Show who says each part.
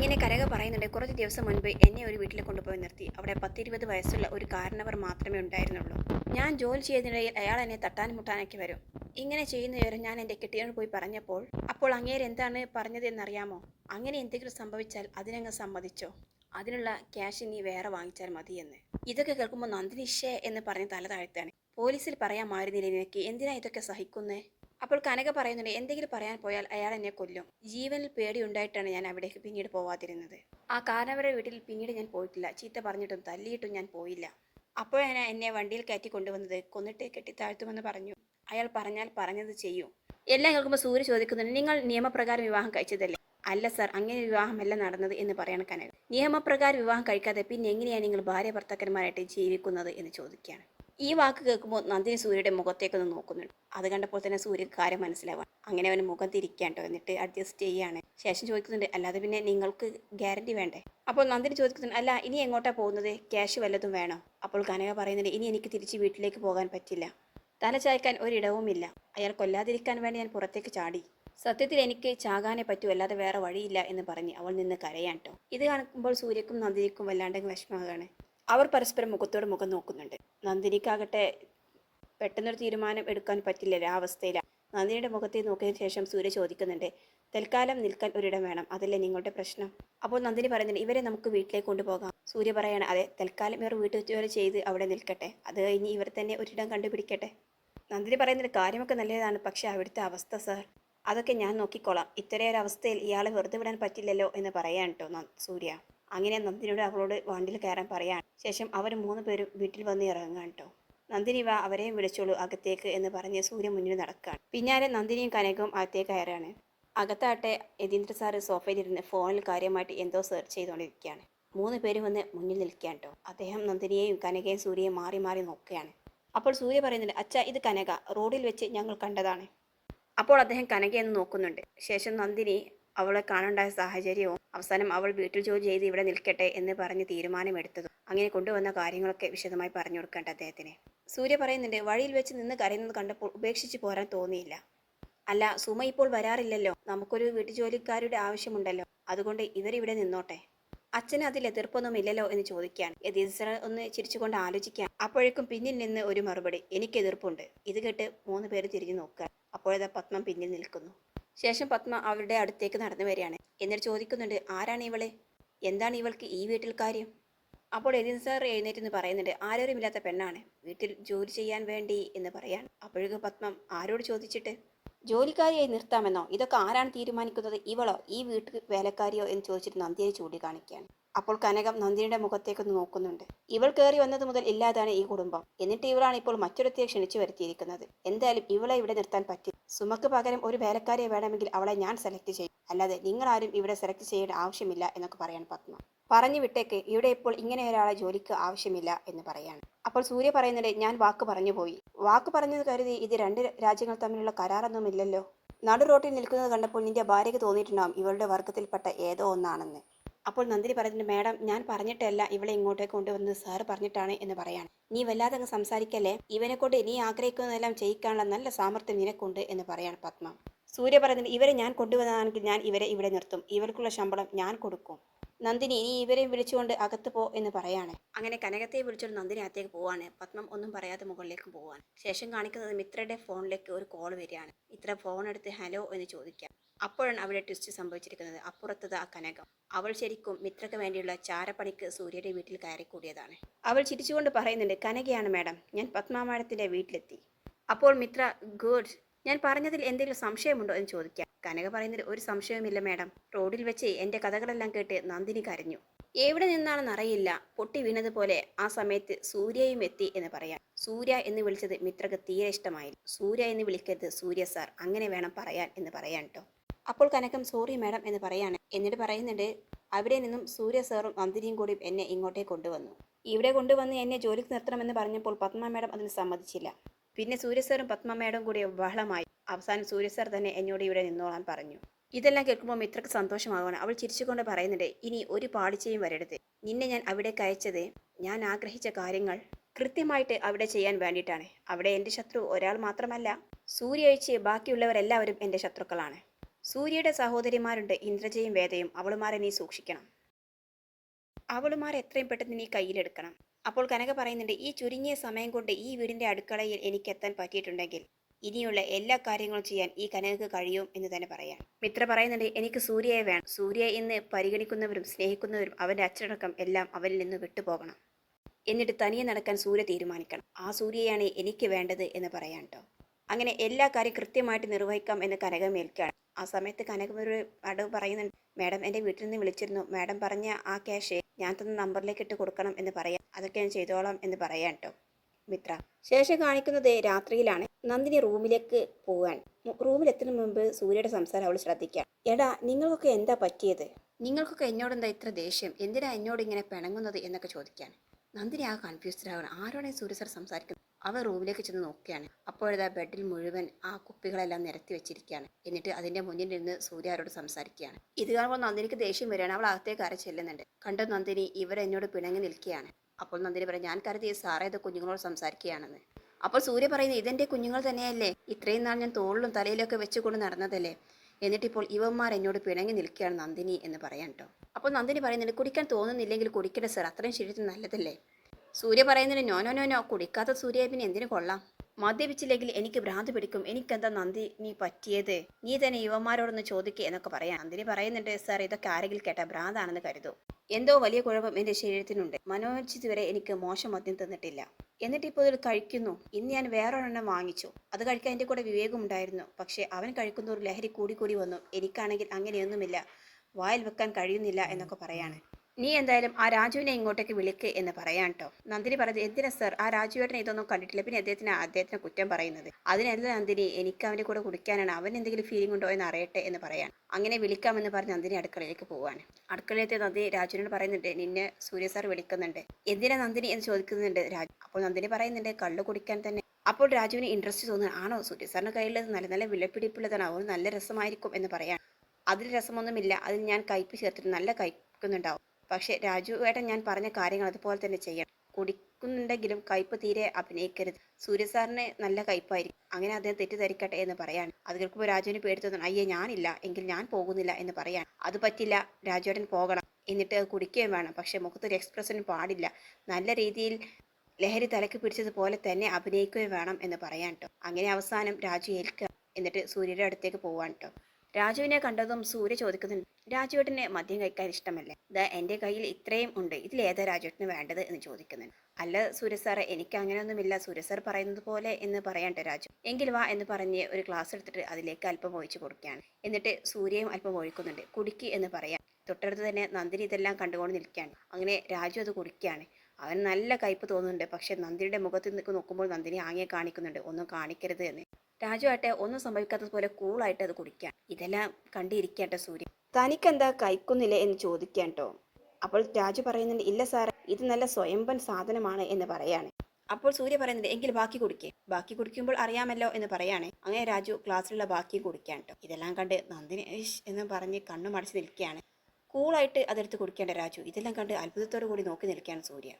Speaker 1: അങ്ങനെ കരക പറയുന്നുണ്ട് കുറച്ച് ദിവസം മുൻപ് എന്നെ ഒരു വീട്ടിൽ കൊണ്ടുപോയി നിർത്തി. അവിടെ പത്തിരുപത് വയസ്സുള്ള ഒരു കാരണവർ മാത്രമേ ഉണ്ടായിരുന്നുള്ളൂ. ഞാൻ ജോലി ചെയ്യുന്നതിനിടയിൽ അയാൾ എന്നെ തട്ടാനും മുട്ടാനൊക്കെ വരും. ഇങ്ങനെ ചെയ്യുന്ന വിവരം ഞാൻ എന്റെ കെട്ടിയോട് പോയി പറഞ്ഞപ്പോൾ അപ്പോൾ അങ്ങേര് എന്താണ് പറഞ്ഞത് എന്നറിയാമോ അങ്ങനെ എന്തെങ്കിലും സംഭവിച്ചാൽ അതിനങ്ങ് സമ്മതിച്ചോ? അതിനുള്ള ക്യാഷ് ഇനി വേറെ വാങ്ങിച്ചാൽ മതി എന്ന് ഇതൊക്കെ കേൾക്കുമ്പോൾ നന്ദിനിഷേ എന്ന് പറഞ്ഞ് തല താഴ്ത്താണ് പോലീസിൽ പറയാമായിരുന്നില്ല നിനക്ക്? എന്തിനാ ഇതൊക്കെ സഹിക്കുന്നേ? അപ്പോൾ കനക പറയുന്നുണ്ട് എന്തെങ്കിലും പറയാൻ പോയാൽ അയാൾ എന്നെ കൊല്ലും. ജീവനിൽ പേടിയുണ്ടായിട്ടാണ് ഞാൻ അവിടേക്ക് പിന്നീട് പോവാതിരുന്നത്. ആ കാരണവരുടെ വീട്ടിൽ പിന്നീട് ഞാൻ പോയിട്ടില്ല. ചീത്ത പറഞ്ഞിട്ടും തല്ലിയിട്ടും ഞാൻ പോയില്ല. അപ്പോഴാണ് എന്നെ വണ്ടിയിൽ കയറ്റി കൊണ്ടുവന്നത് കൊന്നിട്ട് കെട്ടി താഴ്ത്തുമെന്ന് പറഞ്ഞു. അയാൾ പറഞ്ഞാൽ പറഞ്ഞത് ചെയ്യൂ. എല്ലാം കേൾക്കുമ്പോൾ സൂര്യ ചോദിക്കുന്നുണ്ട് നിങ്ങൾ നിയമപ്രകാരം വിവാഹം കഴിച്ചതല്ലേ? അല്ല സർ അങ്ങനെ വിവാഹമല്ല നടന്നത് എന്ന് പറയണ കനക. നിയമപ്രകാരം വിവാഹം കഴിക്കാതെ പിന്നെ എങ്ങനെയാണ് നിങ്ങൾ ഭാര്യ ഭർത്താക്കന്മാരായിട്ട് ജീവിക്കുന്നത്? എന്ന് ചോദിക്കുകയാണ്. ഈ വാക്ക് കേൾക്കുമ്പോൾ നന്ദിനി സൂര്യയുടെ മുഖത്തേക്കൊന്ന് നോക്കുന്നുണ്ട്. അത് കണ്ടപ്പോൾ തന്നെ സൂര്യ കാര്യം മനസ്സിലാവാം അങ്ങനെ അവൻ മുഖം തിരിക്കാണ്ടോ എന്നിട്ട് അഡ്ജസ്റ്റ് ചെയ്യാണ്. ശേഷം ചോദിക്കുന്നുണ്ട് അല്ലാതെ പിന്നെ നിങ്ങൾക്ക് ഗ്യാരണ്ടി വേണ്ടേ? അപ്പോൾ നന്ദിനി ചോദിക്കുന്നുണ്ട് അല്ല ഇനി എങ്ങോട്ടാ പോകുന്നത്? ക്യാഷ് വല്ലതും വേണോ? അപ്പോൾ കനക പറയുന്നുണ്ട് ഇനി എനിക്ക് തിരിച്ച് വീട്ടിലേക്ക് പോകാൻ പറ്റില്ല. തല ചായ്ക്കാൻ ഒരിടവുമില്ല അയാൾ കൊല്ലാതിരിക്കാൻ വേണ്ടി ഞാൻ പുറത്തേക്ക് ചാടി. സത്യത്തിൽ എനിക്ക് ചാകാനേ പറ്റൂ അല്ലാതെ വേറെ വഴിയില്ല എന്ന് പറഞ്ഞ് അവൾ നിന്ന് കരയാൻ ട്ടോ. ഇത് കാണുമ്പോൾ സൂര്യക്കും നന്ദിനിക്കും വല്ലാണ്ടെങ്കിൽ വിഷമമാണ്. അവർ പരസ്പരം മുഖത്തോട് മുഖം നോക്കുന്നുണ്ട്. നന്ദിനിക്കാകട്ടെ പെട്ടെന്നൊരു തീരുമാനം എടുക്കാൻ പറ്റില്ല ആ അവസ്ഥയിലാണ് നന്ദിനിയുടെ മുഖത്തെ നോക്കിയതിനു ശേഷം സൂര്യ ചോദിക്കുന്നുണ്ട് തൽക്കാലം നിൽക്കാൻ ഒരിടം വേണം അതല്ലേ നിങ്ങളുടെ പ്രശ്നം? അപ്പോൾ നന്ദിനി പറയുന്നുണ്ട് ഇവരെ നമുക്ക് വീട്ടിലേക്ക് കൊണ്ടുപോകാം. സൂര്യ പറയാണ് അതെ തൽക്കാലം ഇവർ വീട്ടിൽ വരെ ചെയ്ത് അവിടെ നിൽക്കട്ടെ അത് കഴിഞ്ഞ് ഇവർ തന്നെ ഒരിടം കണ്ടുപിടിക്കട്ടെ. നന്ദിനി പറയുന്നൊരു കാര്യമൊക്കെ നല്ലതാണ് പക്ഷെ അവിടുത്തെ അവസ്ഥ സർ അതൊക്കെ ഞാൻ നോക്കിക്കോളാം. ഇത്തരയൊരവസ്ഥയിൽ ഇയാളെ വെറുതെ വിടാൻ പറ്റില്ലല്ലോ എന്ന് പറയാൻ കേട്ടോ സൂര്യ. അങ്ങനെ നന്ദിനിയുടെ അവളോട് വണ്ടിയിൽ കയറാൻ പറയാണ്. ശേഷം അവർ മൂന്ന് പേരും വീട്ടിൽ വന്ന് ഇറങ്ങാൻ കേട്ടോ നന്ദിനി വാ അവരെയും വിളിച്ചോളൂ അകത്തേക്ക് എന്ന് പറഞ്ഞ് സൂര്യ മുന്നിൽ നടക്കുകയാണ് പിന്നാലെ നന്ദിനിയും കനകവും അകത്തേക്ക് കയറാണ്. അകത്താട്ടെ യതീന്ദ്ര സാറ് സോഫയിലിരുന്ന് ഫോണിൽ കാര്യമായിട്ട് എന്തോ സെർച്ച് ചെയ്തുകൊണ്ടിരിക്കുകയാണ്. മൂന്ന് പേരും വന്ന് മുന്നിൽ നിൽക്കുകയാണ് കേട്ടോ അദ്ദേഹം നന്ദിനിയെയും കനകയും സൂര്യയും മാറി മാറി നോക്കുകയാണ്. അപ്പോൾ സൂര്യ പറയുന്നുണ്ട് അച്ഛ ഇത് കനക. റോഡിൽ വെച്ച് ഞങ്ങൾ കണ്ടതാണ്. അപ്പോൾ അദ്ദേഹം കനകയെന്ന് നോക്കുന്നുണ്ട്. ശേഷം നന്ദിനി അവളെ കാണണ്ടായ സാഹചര്യവും അവസാനം അവൾ വീട്ടിൽ ജോലി ചെയ്ത് ഇവിടെ നിൽക്കട്ടെ എന്ന് പറഞ്ഞ് തീരുമാനമെടുത്തതും അങ്ങനെ കൊണ്ടുവന്ന കാര്യങ്ങളൊക്കെ വിശദമായി പറഞ്ഞു കൊടുക്കേണ്ട അദ്ദേഹത്തിന്. സൂര്യ പറയുന്നുണ്ട് വഴിയിൽ വെച്ച് നിന്ന് കരയുന്നത് കണ്ടപ്പോൾ ഉപേക്ഷിച്ച് പോരാൻ തോന്നിയില്ല. അല്ല സുമ ഇപ്പോൾ വരാറില്ലല്ലോ. നമുക്കൊരു വീട്ടുജോലിക്കാരുടെ ആവശ്യമുണ്ടല്ലോ. അതുകൊണ്ട് ഇവരിവിടെ നിന്നോട്ടെ. അച്ഛന് അതിൽ എതിർപ്പൊന്നും ഇല്ലല്ലോ എന്ന് ചോദിക്കാൻ യതീശ്വര ഒന്ന് ചിരിച്ചുകൊണ്ട് ആലോചിക്കാൻ അപ്പോഴേക്കും പിന്നിൽ നിന്ന് ഒരു മറുപടി എനിക്ക് എതിർപ്പുണ്ട്. ഇത് കേട്ട് മൂന്ന് പേര് തിരിഞ്ഞു നോക്കുക. അപ്പോഴതാ പത്മം പിന്നിൽ നിൽക്കുന്നു. ശേഷം പത്മ അവരുടെ അടുത്തേക്ക് നടന്നു വരികയാണ്. എന്നിട്ട് ചോദിക്കുന്നുണ്ട് ആരാണ് ഇവളെ? എന്താണ് ഇവൾക്ക് ഈ വീട്ടിൽ കാര്യം? അപ്പോൾ എതിൻ സാർ എഴുന്നേറ്റ് എന്ന് പറയുന്നുണ്ട് ആരോരുമില്ലാത്ത പെണ്ണാണ്. വീട്ടിൽ ജോലി ചെയ്യാൻ വേണ്ടി എന്ന് പറയാൻ അപ്പോഴേക്കും പത്മം ആരോട് ചോദിച്ചിട്ട് ജോലിക്കാരിയായി നിർത്താമെന്നോ? ഇതൊക്കെ ആരാണ് തീരുമാനിക്കുന്നത്? ഇവളോ? ഈ വീട്ടിൽ വേലക്കാരിയോ? എന്ന് ചോദിച്ചിട്ട് നന്ദിയെ ചൂണ്ടിക്കാണിക്കുകയാണ്. അപ്പോൾ കനകം നന്ദിനിയുടെ മുഖത്തേക്കൊന്ന് നോക്കുന്നുണ്ട്. ഇവൾ കയറി വന്നത് മുതൽ ഇല്ലാതാണ് ഈ കുടുംബം. എന്നിട്ട് ഇവളാണ് ഇപ്പോൾ മറ്റൊരുത്തിയെ ക്ഷണിച്ചു വരുത്തിയിരിക്കുന്നത്. എന്തായാലും ഇവളെ ഇവിടെ നിർത്താൻ പറ്റി സുമക്ക് പകരം ഒരു വേലക്കാരിയെ വേണമെങ്കിൽ അവളെ ഞാൻ സെലക്ട് ചെയ്യും. അല്ലാതെ നിങ്ങൾ ആരും ഇവിടെ സെലക്ട് ചെയ്യേണ്ട ആവശ്യമില്ല എന്നൊക്കെ പറയാൻ പത്മ. പറഞ്ഞു വിട്ടേക്ക് ഇവിടെ ഇപ്പോൾ ഇങ്ങനെ ഒരാളെ ജോലിക്ക് ആവശ്യമില്ല എന്ന് പറയാണ്. അപ്പോൾ സൂര്യ പറയുന്നുണ്ട് ഞാൻ വാക്ക് പറഞ്ഞു പോയി. വാക്ക് പറഞ്ഞത് കരുതി ഇത് രണ്ട് രാജ്യങ്ങൾ തമ്മിലുള്ള കരാറൊന്നും ഇല്ലല്ലോ. നടു റോട്ടിൽ നിൽക്കുന്നത് കണ്ടപ്പോൾ നിന്റെ ഭാര്യയ്ക്ക് തോന്നിയിട്ടുണ്ടാവും ഇവളുടെ വർഗത്തിൽപ്പെട്ട ഏതോ ഒന്നാണെന്ന്. അപ്പോൾ നന്ദിനി പറഞ്ഞിട്ട് മാഡം ഞാൻ പറഞ്ഞിട്ടല്ല ഇവളെ ഇങ്ങോട്ടേക്ക് കൊണ്ടുവന്നത്. സാറ് പറഞ്ഞിട്ടാണ് എന്ന് പറയാണ്. നീ വല്ലാതെ അങ്ങ് സംസാരിക്കല്ലേ? ഇവനെ കൊണ്ട് നീ ആഗ്രഹിക്കുന്നതെല്ലാം ചെയ്യിക്കാനുള്ള നല്ല സാമർത്ഥ്യം നിനക്കുണ്ട് എന്ന് പറയാണ് പത്മ. സൂര്യ പറയുന്നുണ്ട് ഇവരെ ഞാൻ കൊണ്ടുവന്നതാണെങ്കിൽ ഞാൻ ഇവരെ ഇവിടെ നിർത്തും. ഇവർക്കുള്ള ശമ്പളം ഞാൻ കൊടുക്കും. നന്ദിനി ഇനി ഇവരെയും വിളിച്ചുകൊണ്ട് അകത്ത് പോ എന്ന് പറയാണ്. അങ്ങനെ കനകത്തെ വിളിച്ചുകൊണ്ട് നന്ദിനി അകത്തേക്ക് പോവാണ്. പത്മം ഒന്നും പറയാതെ മുകളിലേക്ക് പോവാണ്. ശേഷം കാണിക്കുന്നത് മിത്രയുടെ ഫോണിലേക്ക് ഒരു കോൾ വരികയാണ്. ഇത്ര ഫോൺ എടുത്ത് ഹലോ എന്ന് ചോദിക്കാം. അപ്പോഴാണ് അവിടെ ട്വിസ്റ്റ് സംഭവിച്ചിരിക്കുന്നത്. അപ്പുറത്തത് ആ കനകം. അവൾ ശരിക്കും മിത്രക്ക് വേണ്ടിയുള്ള ചാരപ്പണിക്ക് സൂര്യയുടെ വീട്ടിൽ കയറി കൂടിയതാണ് അവൾ ചിരിച്ചുകൊണ്ട് പറയുന്നുണ്ട് കനകയാണ് മാഡം. ഞാൻ പത്മ മാഡത്തിന്റെ വീട്ടിലെത്തി. അപ്പോൾ മിത്ര ഗുഡ്. ഞാൻ പറഞ്ഞതിൽ എന്തെങ്കിലും സംശയമുണ്ടോ? എന്ന് ചോദിക്കാം. കനക പറയുന്നതിൽ ഒരു സംശയവുമില്ല മാഡം. റോഡിൽ വെച്ച് എന്റെ കഥകളെല്ലാം കേട്ട് നന്ദിനി കരഞ്ഞു. എവിടെ നിന്നാണെന്നറിയില്ല പൊട്ടി വീണതുപോലെ ആ സമയത്ത് സൂര്യയും എത്തി എന്ന് പറയാം. സൂര്യ എന്ന് വിളിച്ചത് മിത്രക്ക് തീരെ ഇഷ്ടമായി സൂര്യ എന്ന് വിളിക്കരുത് സൂര്യ സാർ. അങ്ങനെ വേണം പറയാൻ എന്ന് പറയാൻ കേട്ടോ അപ്പോൾ കനകം സോറി മാഡം എന്ന് പറയാണ്. എന്നിട്ട് പറയുന്നുണ്ട് അവിടെ നിന്നും സൂര്യ സാറും നന്ദിനിയും കൂടി എന്നെ ഇങ്ങോട്ടേക്ക് കൊണ്ടുവന്നു. ഇവിടെ കൊണ്ടുവന്ന് എന്നെ ജോലിക്ക് നിർത്തണമെന്ന് പറഞ്ഞപ്പോൾ പത്മ മാഡം അതിന് സമ്മതിച്ചില്ല. പിന്നെ സൂര്യ സാറും പത്മ മാഡം കൂടി ബഹളമായി. അവസാനം സൂര്യസർ തന്നെ എന്നോട് ഇവിടെ നിന്നോളാൻ പറഞ്ഞു. ഇതെല്ലാം കേൾക്കുമ്പോൾ മിത്രക്ക് സന്തോഷമാകണം അവൾ ചിരിച്ചുകൊണ്ട് പറയുന്നുണ്ട് ഇനി ഒരു പാളിച്ചയും വരരുത്. നിന്നെ ഞാൻ അവിടെ കയച്ചത് ഞാൻ ആഗ്രഹിച്ച കാര്യങ്ങൾ കൃത്യമായിട്ട് അവിടെ ചെയ്യാൻ വേണ്ടിയിട്ടാണ്. അവിടെ എന്റെ ശത്രു ഒരാൾ മാത്രമല്ല സൂര്യ ഒഴിച്ച് ബാക്കിയുള്ളവരെല്ലാവരും എന്റെ ശത്രുക്കളാണ്. സൂര്യയുടെ സഹോദരിമാരുണ്ട് ഇന്ദ്രജയും വേദയും. അവളുമാരെ നീ സൂക്ഷിക്കണം. അവളുമാരെ എത്രയും പെട്ടെന്ന് നീ കയ്യിലെടുക്കണം. അപ്പോൾ കനക പറയുന്നുണ്ട് ഈ ചുരുങ്ങിയ സമയം കൊണ്ട് ഈ വീടിന്റെ അടുക്കളയിൽ എനിക്ക് എത്താൻ പറ്റിയിട്ടുണ്ടെങ്കിൽ ഇനിയുള്ള എല്ലാ കാര്യങ്ങളും ചെയ്യാൻ ഈ കനകക്ക് കഴിയും എന്ന് തന്നെ പറയാം മിത്ര പറയുന്നുണ്ട് എനിക്ക് സൂര്യയെ വേണം. സൂര്യയെ ഇന്ന് പരിഗണിക്കുന്നവരും സ്നേഹിക്കുന്നവരും അവന്റെ അച്ചടക്കം എല്ലാം അവനിൽ നിന്ന് വിട്ടുപോകണം. എന്നിട്ട് തനിയെ നടക്കാൻ സൂര്യ തീരുമാനിക്കണം. ആ സൂര്യയാണ് എനിക്ക് വേണ്ടത് എന്ന് പറയാം കേട്ടോ അങ്ങനെ എല്ലാ കാര്യം കൃത്യമായിട്ട് നിർവഹിക്കാം എന്ന് കനകം ഏൽക്കുകയാണ്. ആ സമയത്ത് കനകം ഒരു മാഡം പറയുന്നുണ്ട് മാഡം എന്റെ വീട്ടിൽ നിന്ന് വിളിച്ചിരുന്നു. മാഡം പറഞ്ഞ ആ ക്യാഷ് ഞാൻ തന്ന നമ്പറിലേക്ക് ഇട്ട് കൊടുക്കണം എന്ന് പറയാം അതൊക്കെ ഞാൻ ചെയ്തോളാം എന്ന് പറയാം കേട്ടോ മിത്ര. ശേഷം കാണിക്കുന്നത് രാത്രിയിലാണ്. നന്ദിനി റൂമിലേക്ക് പോകാൻ റൂമിലെത്തുന്ന മുമ്പ് സൂര്യയുടെ സംസാരം അവൾ ശ്രദ്ധിക്കാം എടാ നിങ്ങൾക്കൊക്കെ എന്താ പറ്റിയത്? നിങ്ങൾക്കൊക്കെ എന്നോടെന്താ ഇത്ര ദേഷ്യം? എന്തിനാ എന്നോട് ഇങ്ങനെ പിണങ്ങുന്നത് എന്നൊക്കെ ചോദിക്കാൻ. നന്ദിനി ആ കൺഫ്യൂസ്ഡ് ആവണം. ആരോടാണ് സൂര്യ സാർ സംസാരിക്കുന്നത് അവൻ റൂമിലേക്ക് ചെന്ന് നോക്കുകയാണ്. അപ്പോഴതാ ബെഡിൽ മുഴുവൻ ആ കുപ്പികളെല്ലാം നിരത്തി വെച്ചിരിക്കുകയാണ്. എന്നിട്ട് അതിന്റെ മുന്നിൽ നിന്ന് സൂര്യ അവരോട് സംസാരിക്കുകയാണ്. ഇത് കാണുമ്പോൾ നന്ദിനിക്ക് ദേഷ്യം വരികയാണ്. അവൾ അകത്തേക്ക് അര ചെല്ലുന്നുണ്ട്. കണ്ടോ നന്ദിനി? ഇവരെന്നോട് പിണങ്ങി നിൽക്കുകയാണ്. അപ്പോൾ നന്ദിനി പറയും ഞാൻ കരുതി സാറേ ഇത് കുഞ്ഞുങ്ങളോട് സംസാരിക്കുകയാണെന്ന്. അപ്പോൾ സൂര്യ പറയുന്നത് ഇതെന്റെ കുഞ്ഞുങ്ങൾ തന്നെയല്ലേ? ഇത്രയും നാൾ ഞാൻ തോളിലും തലയിലൊക്കെ വെച്ചുകൊണ്ട് നടന്നതല്ലേ? എന്നിട്ടിപ്പോൾ ഇവന്മാർ എന്നോട് പിണങ്ങി നിൽക്കുകയാണ് നന്ദിനി എന്ന് പറയാൻ കേട്ടോ അപ്പോൾ നന്ദിനി പറയുന്നുണ്ട് കുടിക്കാൻ തോന്നുന്നില്ലെങ്കിൽ കുടിക്കട്ടെ സർ അത്രയും ശരീരത്തിന് നല്ലതല്ലേ? സൂര്യ പറയുന്നതിന് നോനോ നോനോ കുടിക്കാത്ത സൂര്യ പിന്നെ എന്തിനു കൊള്ളാം? മദ്യപിച്ചില്ലെങ്കിൽ എനിക്ക് ഭ്രാന്ത് പിടിക്കും. എനിക്കെന്താ നന്ദി നീ പറ്റിയത്? നീ തന്നെ യുവന്മാരോടൊന്ന് ചോദിക്കുക എന്നൊക്കെ പറയാം. നന്ദിനി പറയുന്നുണ്ട് സാർ ഇതൊക്കെ ആരെങ്കിലും കേട്ട ഭ്രാന്താണെന്ന് കരുതൂ. എന്തോ വലിയ കുഴപ്പം എന്റെ ശരീരത്തിനുണ്ട്. മനോജിത് വരെ എനിക്ക് മോശം മദ്യം തന്നിട്ടില്ല. എന്നിട്ട് ഇപ്പോൾ ഇത് കഴിക്കുന്നു. ഇന്ന് ഞാൻ വേറൊരെണ്ണം വാങ്ങിച്ചു. അത് കഴിക്കാൻ എന്റെ കൂടെ വിവേകമുണ്ടായിരുന്നു പക്ഷേ അവൻ കഴിക്കുന്ന ഒരു ലഹരി കൂടി കൂടി വന്നു. എനിക്കാണെങ്കിൽ അങ്ങനെയൊന്നുമില്ല. വായിൽ വെക്കാൻ കഴിയുന്നില്ല എന്നൊക്കെ പറയാണ്. നീ എന്തായാലും ആ രാജുവിനെ ഇങ്ങോട്ടേക്ക് വിളിക്ക് എന്ന് പറയാൻ കേട്ടോ നന്ദിനി പറഞ്ഞത് എന്തിനാ സർ? ആ രാജുവേട്ടനെ ഇതൊന്നും കണ്ടിട്ടില്ല. പിന്നെ അദ്ദേഹത്തിന് അദ്ദേഹത്തിന് കുറ്റം പറയുന്നത്. അതിനല്ല നന്ദിനി? എനിക്ക് അവന്റെ കൂടെ കുടിക്കാനാണ് അവൻ എന്തെങ്കിലും ഫീലിംഗ് ഉണ്ടോ എന്ന് അറിയട്ടെ എന്ന് പറയാൻ. അങ്ങനെ വിളിക്കാമെന്ന് പറഞ്ഞ് നന്ദിനി അടുക്കളയിലേക്ക് പോവാണ്. അടുക്കളയിലത്തെ നന്ദിനി രാജുവിനോട് പറയുന്നുണ്ട് നിന്നെ സൂര്യ സാർ വിളിക്കുന്നുണ്ട്. എന്തിനാ നന്ദിനി? എന്ന് ചോദിക്കുന്നുണ്ട് രാജു അപ്പോൾ നന്ദിനി പറയുന്നുണ്ട് കള്ളു കുടിക്കാൻ തന്നെ. അപ്പോൾ രാജുവിന് ഇൻട്രസ്റ്റ് തോന്നുന്നു. ആണോ? സൂര്യ സാറിന്റെ കയ്യിലുള്ളത് നല്ല നല്ല വിലപിടിപ്പുള്ളതാണ്. അവന് നല്ല രസമായിരിക്കും എന്ന് പറയാൻ. അതിൽ രസമൊന്നുമില്ല. അതിൽ ഞാൻ കയ്പ് ചേർത്തിട്ട് നല്ല കഴിക്കുന്നുണ്ടാവും പക്ഷേ രാജു ഏട്ടൻ ഞാൻ പറഞ്ഞ കാര്യങ്ങൾ അതുപോലെ തന്നെ ചെയ്യണം. കുടിക്കുന്നുണ്ടെങ്കിലും കയ്പ് തീരെ അഭിനയിക്കരുത്. സൂര്യ സാറിന് നല്ല കയ്പായിരിക്കും. അങ്ങനെ അദ്ദേഹം തെറ്റിദ്ധരിക്കട്ടെ എന്ന് പറയാണ്. അത് കേൾക്കുമ്പോൾ രാജുവിന് പേടി തോന്നണം അയ്യേ ഞാനില്ല. എങ്കിൽ ഞാൻ പോകുന്നില്ല എന്ന് പറയാൻ അത് പറ്റില്ല. രാജുവേട്ടൻ പോകണം. എന്നിട്ട് കുടിക്കുകയും വേണം. പക്ഷേ മുഖത്തൊരു എക്സ്പ്രഷനും പാടില്ല. നല്ല രീതിയിൽ ലഹരി തലക്ക് പിടിച്ചതുപോലെ തന്നെ അഭിനയിക്കുകയും വേണം എന്ന് പറയാൻ കേട്ടോ അങ്ങനെ അവസാനം രാജു ഏൽക്കുക. എന്നിട്ട് സൂര്യയുടെ അടുത്തേക്ക് പോവാൻ കേട്ടോ രാജുവിനെ കണ്ടതും സൂര്യ ചോദിക്കുന്നുണ്ട് രാജുവേട്ടന് മദ്യം കഴിക്കാൻ ഇഷ്ടമല്ലേ? ദാ എന്റെ കയ്യിൽ ഇത്രയും ഉണ്ട്. ഇതിലേതാ രാജുവേട്ടന് വേണ്ടത്? എന്ന് ചോദിക്കുന്നുണ്ട്. അല്ല സൂര്യ സാറേ എനിക്ക് അങ്ങനെയൊന്നുമില്ല. സൂര്യ സാർ പറയുന്നത് പോലെ എന്ന് പറയണ്ട രാജു? എങ്കിൽ വാ എന്ന് പറഞ്ഞ് ഒരു ഗ്ലാസ് എടുത്തിട്ട് അതിലേക്ക് അല്പം ഒഴിച്ചു കൊടുക്കുകയാണ്. എന്നിട്ട് സൂര്യയും അല്പം ഒഴിക്കുന്നുണ്ട്. കുടിക്ക് എന്ന് പറയാം. തൊട്ടടുത്ത് തന്നെ നന്ദിനി ഇതെല്ലാം കണ്ടുകൊണ്ട് നിൽക്കുകയാണ്. അങ്ങനെ രാജു അത് കുടിക്കുകയാണ്. അവൻ നല്ല കയ്പ് തോന്നുന്നുണ്ട്. പക്ഷെ നന്ദിനിയുടെ മുഖത്ത് നോക്കുമ്പോൾ നന്ദിനി ആംഗ്യം കാണിക്കുന്നുണ്ട്. ഒന്നും കാണിക്കരുത് എന്ന്. രാജു ആട്ടെ ഒന്നും സംഭവിക്കാത്തതുപോലെ കൂളായിട്ട് അത് കുടിക്കാം. ഇതെല്ലാം കണ്ടിരിക്കട്ടെ സൂര്യ. തനിക്കെന്താ കഴിക്കുന്നില്ല എന്ന് ചോദിക്കാൻ കേട്ടോ. അപ്പോൾ രാജു പറയുന്നുണ്ട് ഇല്ല സാറേ ഇത് നല്ല സ്വയംഭൻ സാധനമാണ് എന്ന് പറയാണ്. അപ്പോൾ സൂര്യ പറയുന്നുണ്ട് എങ്കിൽ ബാക്കി കുടിക്കേ. ബാക്കി കുടിക്കുമ്പോൾ അറിയാമല്ലോ എന്ന് പറയാണ്. അങ്ങനെ രാജു ക്ലാസ്സിലുള്ള ബാക്കി കുടിക്കാൻ കേട്ടോ. ഇതെല്ലാം കണ്ട് നന്ദിനി എന്ന് പറഞ്ഞ് കണ്ണു മടച്ച് നിൽക്കുകയാണ്. കൂളായിട്ട് അതെടുത്ത് കുടിക്കേണ്ട രാജു. ഇതെല്ലാം കണ്ട് അത്ഭുതത്തോടു കൂടി നോക്കി നിൽക്കുകയാണ് സൂര്യ.